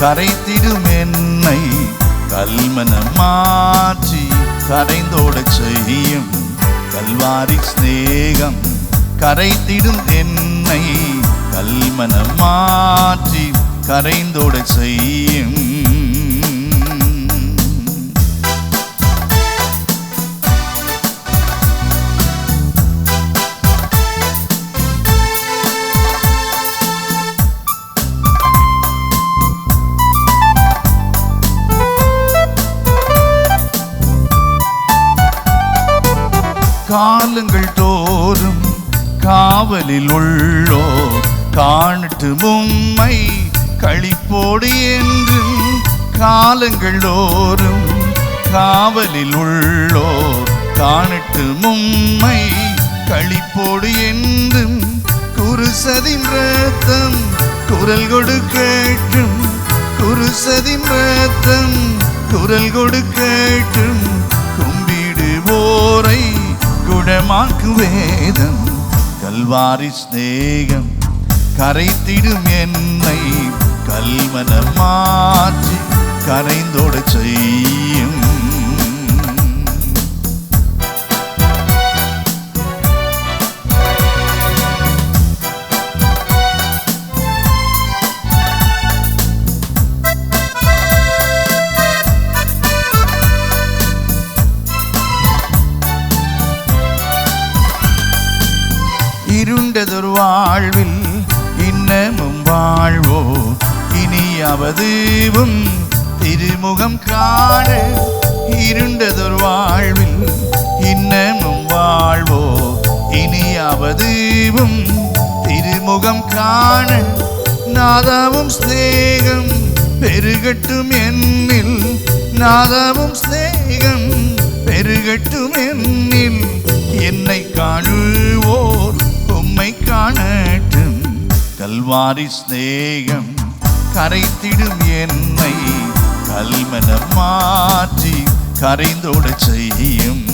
கரைத்திடும் என்னை கல்மன மாற்றி கரைந்தோட செய்யும் கல்வாரி ஸ்நேகம் கரைத்திடும் என்னை கல்மன மாற்றி கரைந்தோட செய்யும் காலங்கள் தோறும் காவலில் உள்ளோ காணட்டு மும்மை கழிப்போடு என்றும் காலங்கள் தோறும் காவலில் உள்ளோ காணட்டு மும்மை கழிப்போடு என்றும் குருசதின் ரத்தம் குரல் கொடு கேட்டும். குருசதின் ரத்தம் குரல் கொடு கேட்டும். குணமாக்கு வேதம் கல்வாரி ஸ்நேகம் கரைத்திடும் என்னை கல்மன இருண்டதொரு வாழ்வில் இன்னமும் வாழ்வோ? இனியாவதுவும் திருமுகம் காண இருண்டதொரு வாழ்வில் இன்னமும் வாழ்வோ? இனியாவதுவும் திருமுகம் காண நாதாவும் ஸ்நேகம் பெருகட்டும் என்னில். நாதாவும் ஸ்நேகம் பெருகட்டும் என்னில். என்னை காணுவோர் கல்வாரி ஸ்நேகம் கரைத்திடும் என்னை கல்மனம் மாற்றி கரைந்தோட செய்யும்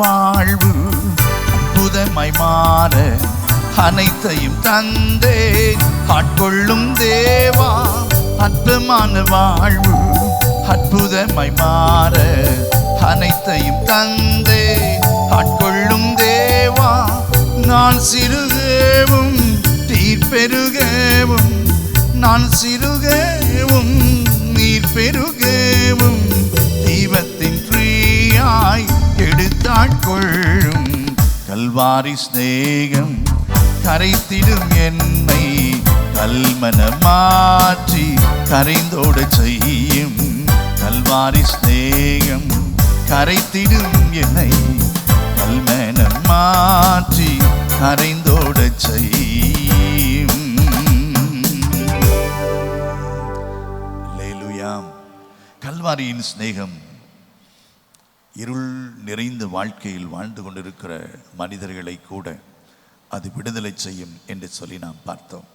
வாழ்வு அற்புதமாய் மாற அனைத்தையும் தந்தே ஆட்கொள்ளும் தேவா அற்பமான வாழ்வு அற்புதமாய் மாற அனைத்தையும் தந்தே ஆட்கொள்ளும் தேவா நான் சிறுகவும் நீர் பெருகவும் நான் சிறுகவும் நீர் பெருகவும். ஆட்கொள்ளும் கல்வாரி ஸ்நேகம் கரைத்திடும் என்னை கல்மன மாற்றி கரைந்தோட செய்யும் கல்வாரி ஸ்நேகம் கரைத்திடும் என்னை கல்மன மாற்றி கரைந்தோட செய்யும். கல்வாரியின் ஸ்நேகம் இருள் நிறைந்த வாழ்க்கையில் வாழ்ந்து கொண்டிருக்கிற மனிதர்களை கூட அது விடுதலை செய்யும் என்று சொல்லி நாம் பார்த்தோம்.